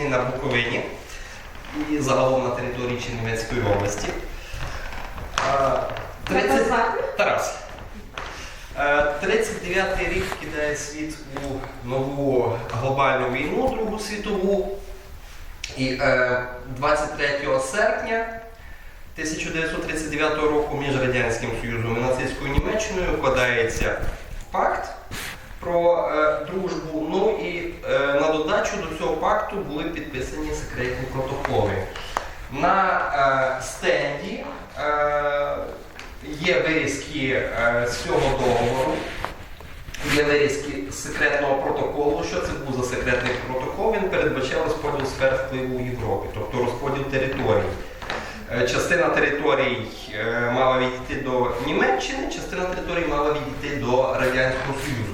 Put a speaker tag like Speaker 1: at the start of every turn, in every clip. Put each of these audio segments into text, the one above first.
Speaker 1: війни на Буковині і загалом на території Чернівецької області. Е, 30... Тарас. Е, 39-й рік кидає світ у нову глобальну війну, Другу світову. І е, 23 серпня 1939 року між Радянським Союзом і нацистською Німеччиною укладається пакт про е, дружбу. Ну і е, на додачу до цього пакту були підписані секретні протоколи. На е, стенді е, є вирізки е, з цього договору. Є вирізки з секретного протоколу. Що це був за секретний протокол? Він передбачав розподіл сфер впливу у Європі, тобто розподіл територій. Е, Частина територій е, мала відійти до Німеччини, частина територій мала відійти до Радянського Союзу.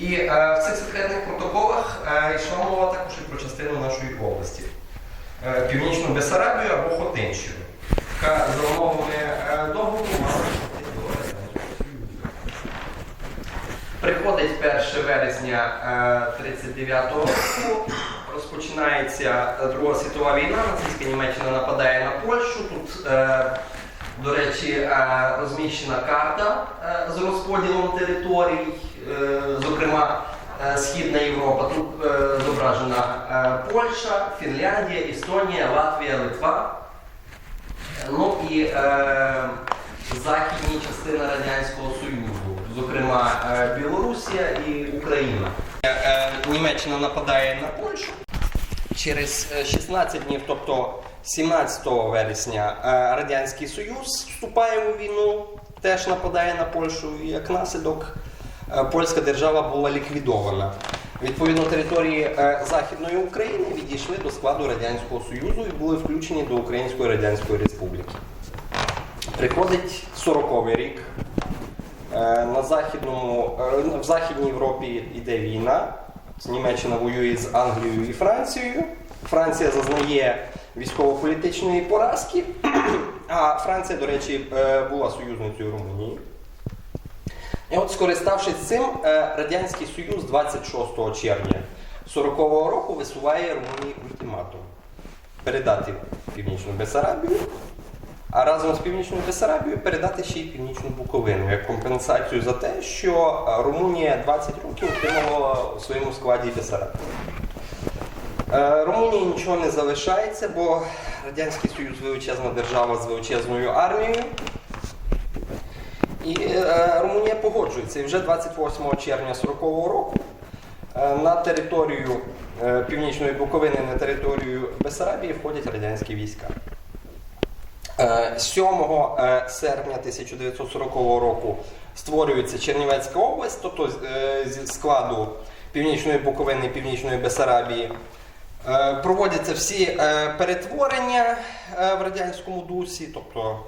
Speaker 1: І е, в цих секретних протоколах е, йшла мова також і про частину нашої області. Е, Північну Бесарабію або Хотинщину, яка за умовами е, договору мала. Приходить 1 вересня 1939 року, розпочинається Друга світова війна, нацистська Німеччина нападає на Польщу. Тут, е, до речі, е, розміщена карта е, з розподілом територій, е, зокрема е, Східна Європа. Тут е, зображена е, Польща, Фінляндія, Естонія, Латвія, Литва. Ну і е, західні частини Радянського Союзу, зокрема е, Білорусія і Україна. Е, е, Німеччина нападає на Польщу. Через е, 16 днів, тобто 17 вересня, е, Радянський Союз вступає у війну, теж нападає на Польщу. Як наслідок е, польська держава була ліквідована. Відповідно, території е, Західної України відійшли до складу Радянського Союзу і були включені до Української Радянської Республіки. Приходить 40-й рік. Е, На західному, е, в Західній Європі йде війна. Німеччина воює з Англією і Францією. Франція зазнає військово-політичної поразки, а Франція, до речі, е, була союзницею Румунії. І от, скориставшись цим, е, Радянський Союз 26 червня 40-го року висуває Румунії ультиматум передати Північну Бесарабію, а разом з Північною Бесарабією передати ще й Північну Буковину як компенсацію за те, що е, Румунія 20 років отримувала у своєму складі Бесарабію. Е, Румунії нічого не залишається, бо Радянський Союз величезна держава з величезною армією. І е, Румунія погоджується. І вже 28 червня 40-го року е, на територію е, Північної Буковини, на територію Бесарабії входять радянські війська. Е, 7 е, серпня 1940 року створюється Чернівецька область, тобто зі складу Північної Буковини і Північної Бесарабії. Проводяться всі перетворення в радянському дусі, тобто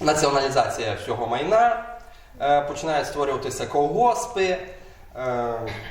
Speaker 1: націоналізація всього майна, е, починають створюватися колгоспи, е,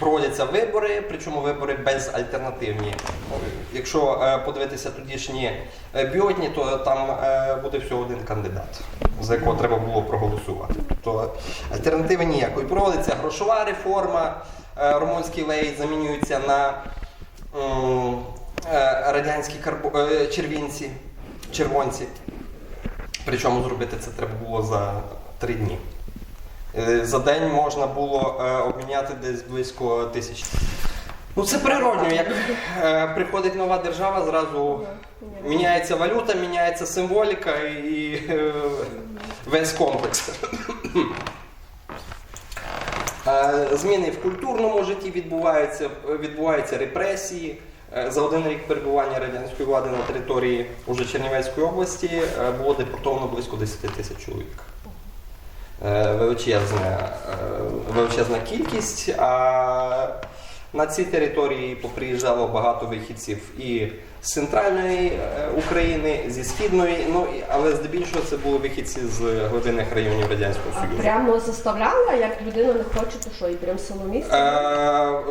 Speaker 1: проводяться вибори, причому вибори безальтернативні. Якщо е, подивитися тодішні бюлетні, то там буде всього один кандидат, за якого треба було проголосувати. Тобто альтернативи ніякої. Проводиться грошова реформа, румунський лей замінюється на радянські червінці, червонці. Причому зробити це треба було за три дні. Е, За день можна було е, обміняти десь близько тисячі. Ну це природньо, як е, приходить нова держава, зразу міняється валюта, міняється символіка і весь комплекс. Зміни в культурному житті відбуваються, відбуваються репресії. Е, За один рік перебування радянської влади на території уже Чернівецької області е, було депортовано близько 10 тисяч чоловік. Е, Величезна, величезна кількість. А на ці території поприїжджало багато вихідців і з центральної України, зі східної, ну але здебільшого це були вихідці з глибинних районів Радянського
Speaker 2: А
Speaker 1: Союзу.
Speaker 2: прямо заставляла, як людина не хоче, то що, і прям село місце?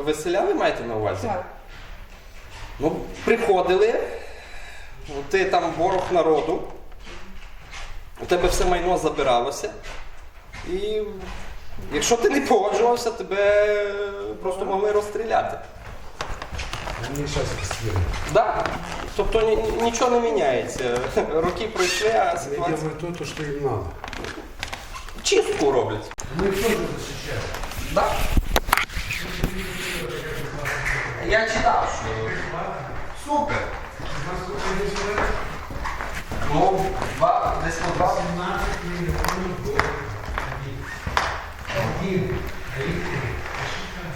Speaker 1: Виселяли маєте на увазі?
Speaker 2: Так.
Speaker 1: Ну, приходили, ти там ворог народу, у тебе все майно забиралося. І якщо ти не погоджувався, тебе просто могли розстріляти. Да. Тобто нічого не міняється. Роки пройшли, а
Speaker 3: Я
Speaker 1: ситуація
Speaker 3: делаю то, що їм треба.
Speaker 1: чистку роблять.
Speaker 3: Ми теж захищаємо.
Speaker 1: Да. Я читав, що супер. Ну, два, десь по два.
Speaker 3: 17 мільйонів. Один.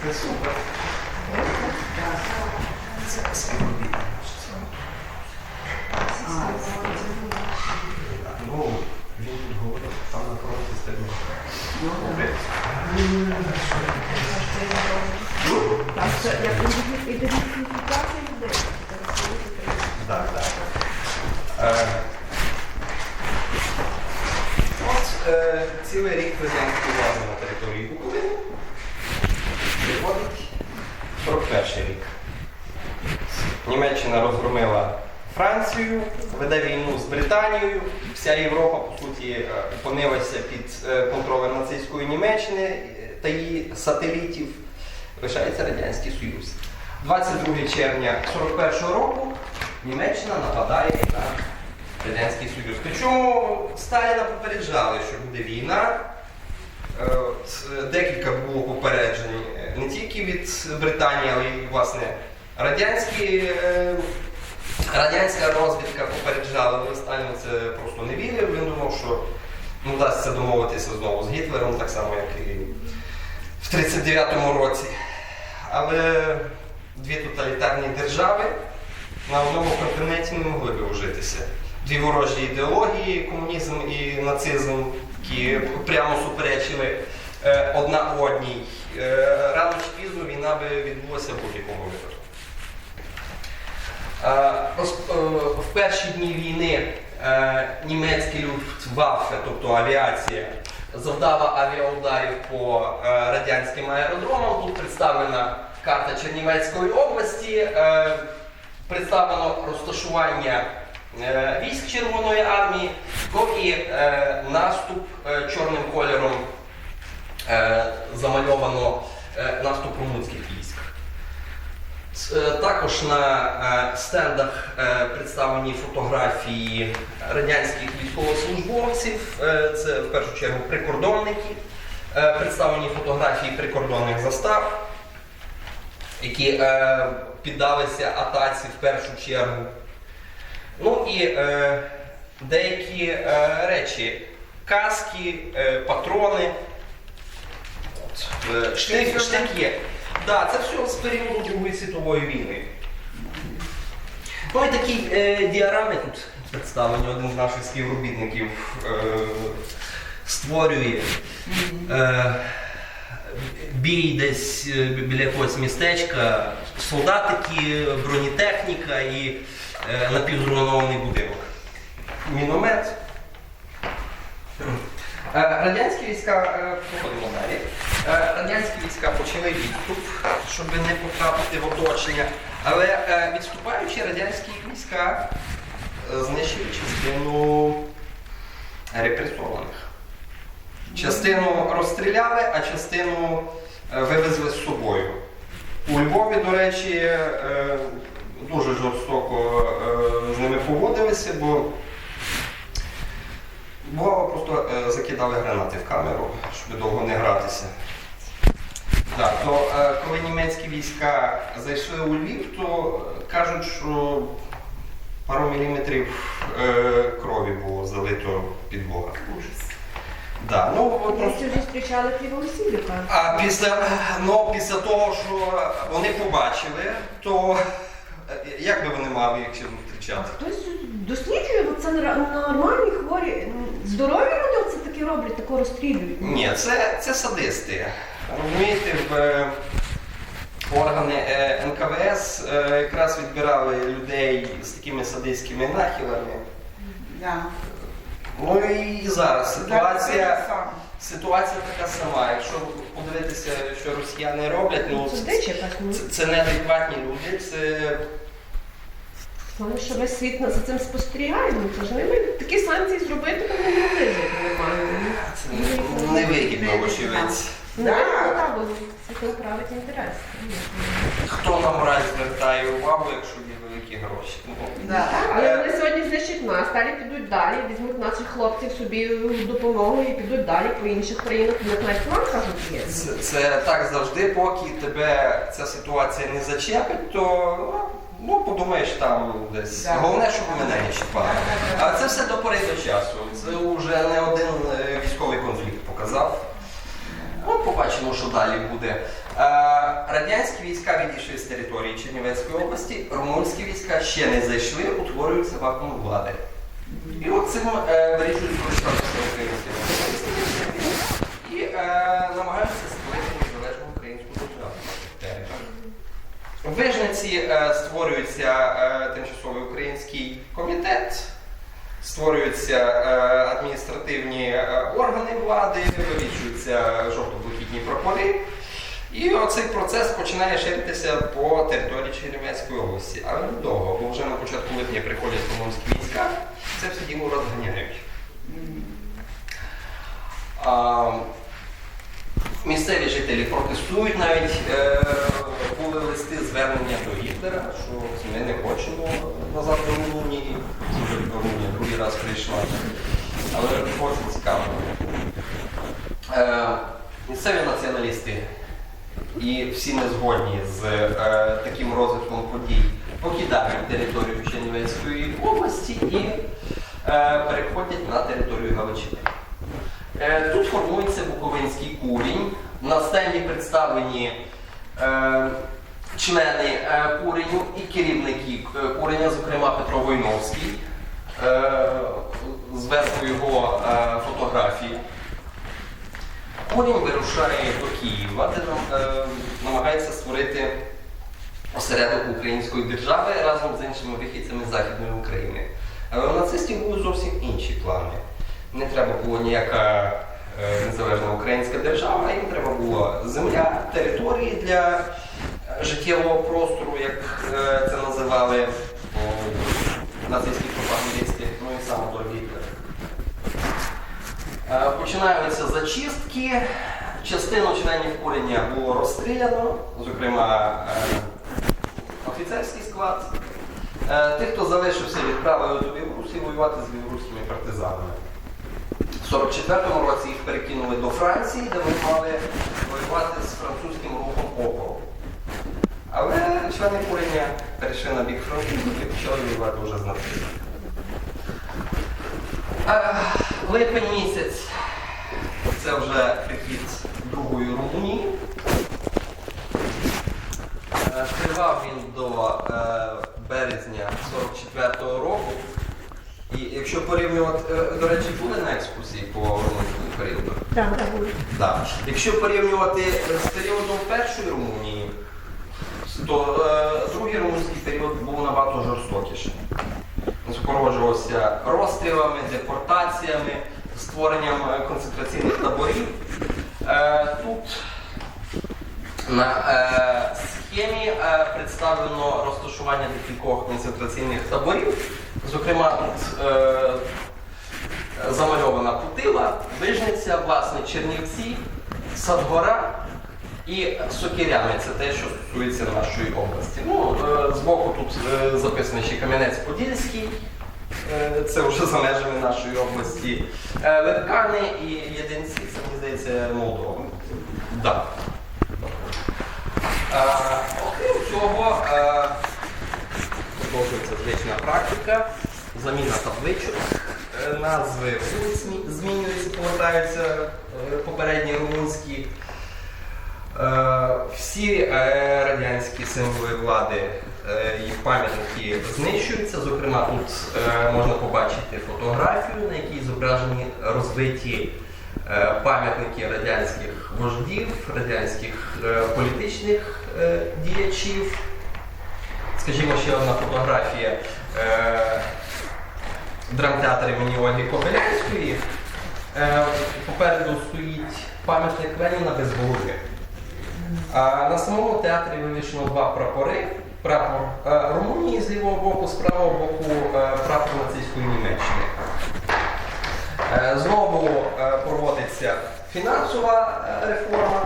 Speaker 1: Це супер. Це. Ну, він тут говорив, там на фронті стрільно.
Speaker 2: Так, це ідентифікація людей.
Speaker 1: Так, так. Е, От е, цілий рік радянської влади на території Буковини. Виходить 41 рік. Німеччина розгромила Францію, веде війну з Британією. Вся Європа, по суті, е, опинилася під е, контролем нацистської Німеччини та її сателітів. Лишається Радянський Союз. 22 червня 41 року Німеччина нападає на Радянський Союз. Причому Сталіна попереджали, що буде війна. Е, е, Декілька було попереджень е, не тільки від Британії, але й власне радянські, радянська розвідка попереджала, але Сталін це просто не вірив. Він думав, що ну, вдасться домовитися знову з Гітлером, так само, як і в 39-му році. Але дві тоталітарні держави на одному континенті не могли би ужитися. Дві ворожі ідеології, комунізм і нацизм, які прямо суперечили е, одна одній. Е, рано чи пізно війна би відбулася в будь-якому випадку. Е, В перші дні війни німецький люфтваффе, тобто авіація, завдала авіаударів по е, радянським аеродромам. Тут представлена карта Чернівецької області, е, представлено розташування е, військ Червоної армії, ну і наступ чорним кольором замальовано наступ румунських Також на е, стендах е, представлені фотографії радянських військовослужбовців, е, це в першу чергу прикордонники, Е, представлені фотографії прикордонних застав, які е, піддалися атаці в першу чергу. Ну і е, деякі е, речі, каски, е, патрони, е, штики. Да, це все з періоду Другої світової війни. Ну і такі е, діарами тут представлені один з наших співробітників е, створює. Е, бій десь е, біля якогось містечка, солдатики, бронетехніка і е, напівзруйнований будинок. Міномет. Е, Радянські війська, е, походимо далі. Е, Радянські війська почали відступ, щоб не потрапити в оточення. Але відступаючи, радянські війська знищили частину репресованих. Частину розстріляли, а частину вивезли з собою. У Львові, до речі, дуже жорстоко з ними поводилися, бо бувало просто е, закидали гранати в камеру, щоб довго не гратися. Так, то е, коли німецькі війська зайшли у Львів, то е, кажуть, що пару міліметрів е, крові було залито під Бога. Да, ну, просто
Speaker 2: зустрічали Кривосілі,
Speaker 1: а після, ну, після того, що вони побачили, то е, як би вони мали їх ще зустрічати?
Speaker 2: Хтось досліджує, бо це нормальні хворі, здорові люди це таке роблять, тако розстрілюють.
Speaker 1: Ні, це, це садисти. Розумієте, в е, органи е, НКВС е, якраз відбирали людей з такими садистськими нахилами.
Speaker 4: Да.
Speaker 1: Ну і зараз ситуація, ситуація така сама. Якщо подивитися, що росіяни роблять, ну
Speaker 2: Це якась. ну.
Speaker 1: це, це неадекватні люди, це
Speaker 2: Тому що весь світ за цим спостерігає, ну це ж не ми такі санкції зробити, то ми не могли жити.
Speaker 1: Це не- невигідно, вочевидь.
Speaker 2: Ну, ну, так, бо це править інтерес.
Speaker 1: Хто на мораль звертає увагу, якщо є великі гроші? Ну,
Speaker 2: але вони сьогодні знищать нас, далі підуть далі, візьмуть наших хлопців собі допомогу і підуть далі по інших країнах. Не знаю, що кажуть є.
Speaker 1: Це, це так завжди, поки тебе ця ситуація не зачепить, то ну подумаєш там десь.
Speaker 2: Так.
Speaker 1: Головне, щоб мене не чіпали. А це все до пори до часу. Це вже не один е, військовий конфлікт показав. Ну, побачимо, що далі буде. Е, Радянські війська відійшли з території Чернівецької області, румунські війська ще не зайшли, утворюються вакуум влади. І от цим е, вирішують користуватися українські і е, намагаються В Вижниці е, створюється е, тимчасовий український комітет, створюються е, адміністративні органи влади, вивішуються жовто-блакитні прапори. І оцей процес починає ширитися по території Чернівецької області. Але недовго, бо вже на початку липня приходять румунські війська, це все діло розганяють. А, місцеві жителі протестують, навіть були листи звернення до Гітлера, що ми не хочемо назад до Румунії. Це вже Румунія другий раз прийшла. Але дуже цікаво. Е, місцеві націоналісти і всі не згодні з е, таким розвитком подій покидають територію Чернівецької області і е, переходять на територію Галичини. Е, Тут формується Буковинський курінь. На стенді представлені члени е, куреню і керівники е, куреня, зокрема Петро Войновський. Е, зверху його е, фотографії. Курінь вирушає до Києва, де е, намагається створити осередок української держави разом з іншими вихідцями Західної України. Але у нацистів були зовсім інші плани. Не треба було ніяка е, незалежна українська держава, їм треба була земля, території для е, життєвого простору, як е, це називали нацистські пропагандисти, ну і сам Адольф Гітлер. Е, Починаються зачистки. Частину членів курення було розстріляно, зокрема офіцерський склад. Тих, хто залишився, відправили до Білорусі воювати з білоруськими партизанами. В 44-му році їх перекинули до Франції, де вони мали воювати з французьким рухом опору. Але члени курення перейшли на бік французів і почали воювати вже з Липень місяць це вже прихід другої Румунії. Е, Тривав він до е, березня 44-го року. І якщо порівнювати, е, до речі, були на екскурсії по румунському періоду.
Speaker 2: Так, так.
Speaker 1: Так. Якщо порівнювати з періодом першої Румунії, то е, другий румунський період був набагато жорстокіший. Супроводжувався розстрілами, депортаціями, створенням е, концентраційних таборів. Е, тут на е, схемі е, представлено розташування декількох концентраційних таборів. Зокрема, е, замальована Путила, Вижниця, власне, Чернівці, Садгора і Сокиряни. Це те, що стосується нашої області. Ну, е, збоку тут е, записаний ще Кам'янець-Подільський. Е, Це вже за межами нашої області. Е, Лепкани і Єдинці, це мені здається, Молдова. Да. Е, Окрім цього, продовжується звична практика, заміна табличок, е, назви вулиць змінюються, повертаються е, попередні румунські. Е, Всі радянські символи влади і пам'ятники знищуються. Зокрема, тут можна побачити фотографію, на якій зображені розбиті пам'ятники радянських вождів, радянських політичних діячів. Скажімо, ще одна фотографія е, драмтеатр імені Ольги Кобилянської. Е, попереду стоїть пам'ятник Леніна без голови. На самому театрі вивішено два прапори. Прапор е, Румунії з лівого боку, з правого боку е, прапор нацистської Німеччини. Знову проводиться фінансова реформа.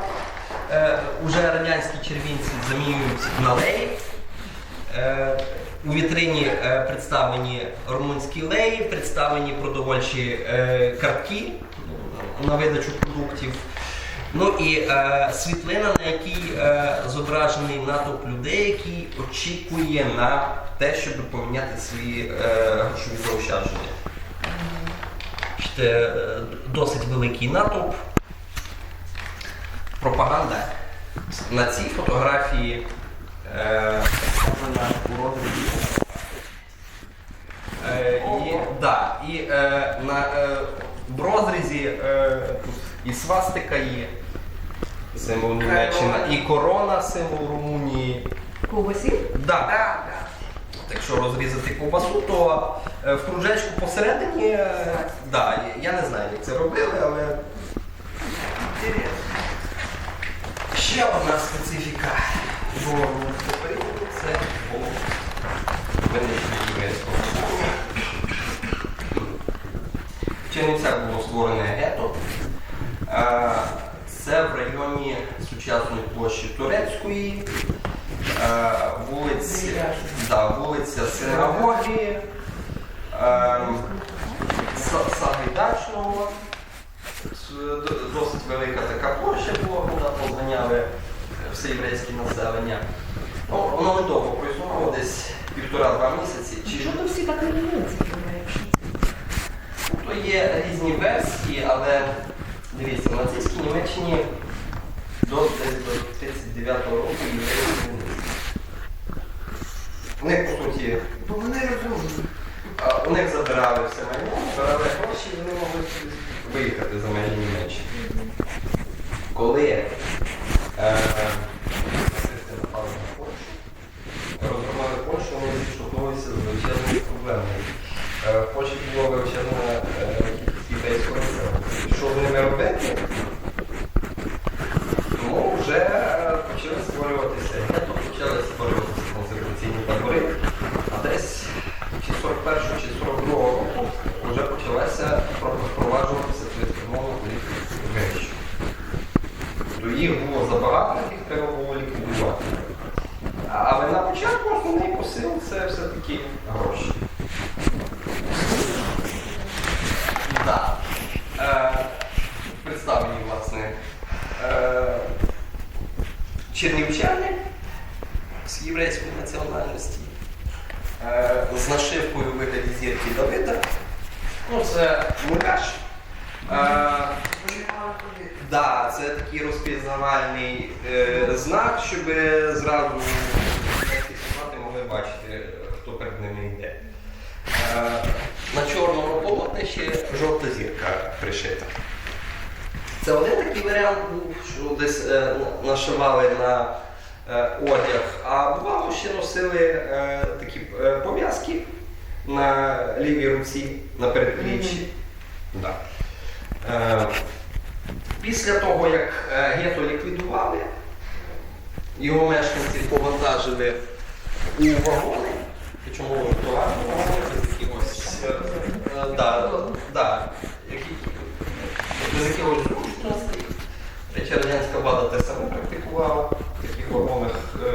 Speaker 1: Уже радянські червінці замінюють на леї. У вітрині е, представлені румунські леї, представлені продовольчі е, картки на видачу продуктів. Ну і е, світлина, на якій е, зображений натовп людей, який очікує на те, щоб поміняти свої е, заощадження. Бачите, е, досить великий натовп. Пропаганда. На цій фотографії е, вона у розрізі. Е, і, да, і е, на, е, в розрізі е, і свастика є, символ Німеччини, і корона, символ Румунії.
Speaker 2: Ковбасі?
Speaker 1: Да. Якщо розрізати ковбасу, то е, в кружечку посередині, е, да, я не знаю, як це робили, але ще одна специфіка дворового періоду це було винищення єврейського населення. В Чернівцях було створене гетто. Е, Це в районі сучасної площі Турецької, е, да, вулиця Синагоги, е, Сагайдачного. Досить велика така площа була, куди позганяли все єврейське населення. Ну, воно недовго проіснувало, десь півтора-два місяці. Чи
Speaker 2: то всі так не
Speaker 1: є різні версії, але дивіться, в нацистській Німеччині до, десь до 39-го року євреї. У них, по суті,
Speaker 3: розумні.
Speaker 1: у них забирали все майно, забирали гроші, і вони могли виїхати за межі Німеччини. Коли е, нацисти напали на Польщу, розгромили Польщу, вони зіштовхнулися з величезною проблемою. Е, В Польщі була величезна Робити? Тому вже е, почали створюватися гетто, почали створюватися консерваційні табори, а десь чи 41 чи 42 року вже почалася про- впроваджуватися цілеспрямована політика. Тобто їх було забагато, їх треба було ліквідувати. А- Але на початку основний посил це все-таки гроші. Да. Е, представлені, власне, е, чернівчани з єврейської національності е, з нашивкою у вигляді зірки Давида. Ну, це муляж. Е, да, це такий розпізнавальний е, знак, щоб зразу фіксувати могли бачити, хто перед ними йде. Е, на чорному полотні ще жовта зірка пришита. Це один такий варіант був, що десь е, нашивали на е, одяг, а бувало ще носили е, такі е, пов'язки на лівій руці, на передпліччі. Да. Е, після того, як е, гетто ліквідували, його мешканці повантажили у вагони, причому товарні вагони, з якимось е, е, да, да, які, без зручностей. Речі, радянська влада те саме практикувала в таких вагонах. е,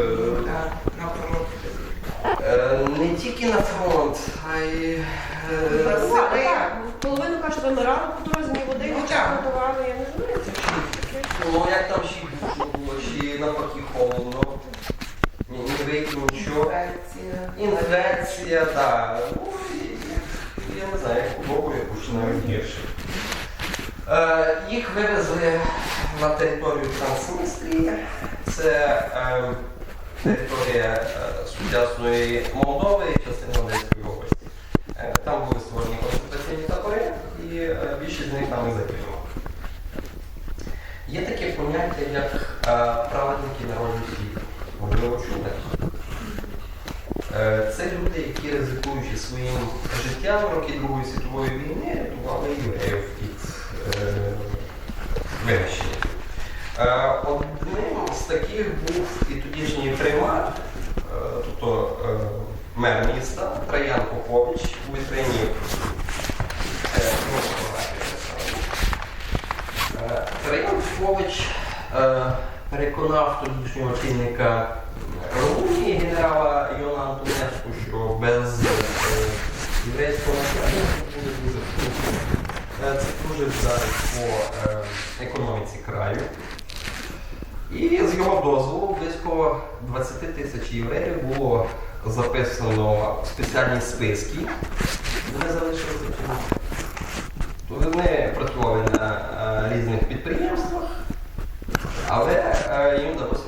Speaker 1: е, Не тільки на фронт, а й е,
Speaker 2: Половину каже, вимирали по дорозі, ні води, готували, я не знаю, це що.
Speaker 1: Ну, як там ще й душно було, чи навпаки холодно. Вийти, нічого. Інфекція, так. Ну, я не знаю, як у Богу, як уж навіть гірше. Е, їх вивезли на територію Трансністрії. Це е, територія е, сучасної Молдови частина Одеської області. Е, там були створені концентраційні табори, і е, більшість з них там і загинуло. Є таке поняття, як е, праведники народу світу. Можливо, чули. Е, Це люди, які ризикуючи своїм життям в роки Другої світової війни, рятували євреїв від е, винищення. Одним з таких був і тодішній примар, е, тобто е, мер міста Траян Попович у вітрині. Е, ну, фотографія, це саме. Е, Тарас Янукович е, переконав тодішнього очільника Румунії генерала Йона Антонеску, що без е, єврейського населення буде дуже. Е, Це дуже вдарить по е, економіці краю. І з його дозволу близько 20 тисяч євреїв було записано в спеціальні списки. Вони залишилися. Вони працювали на Ale ainda você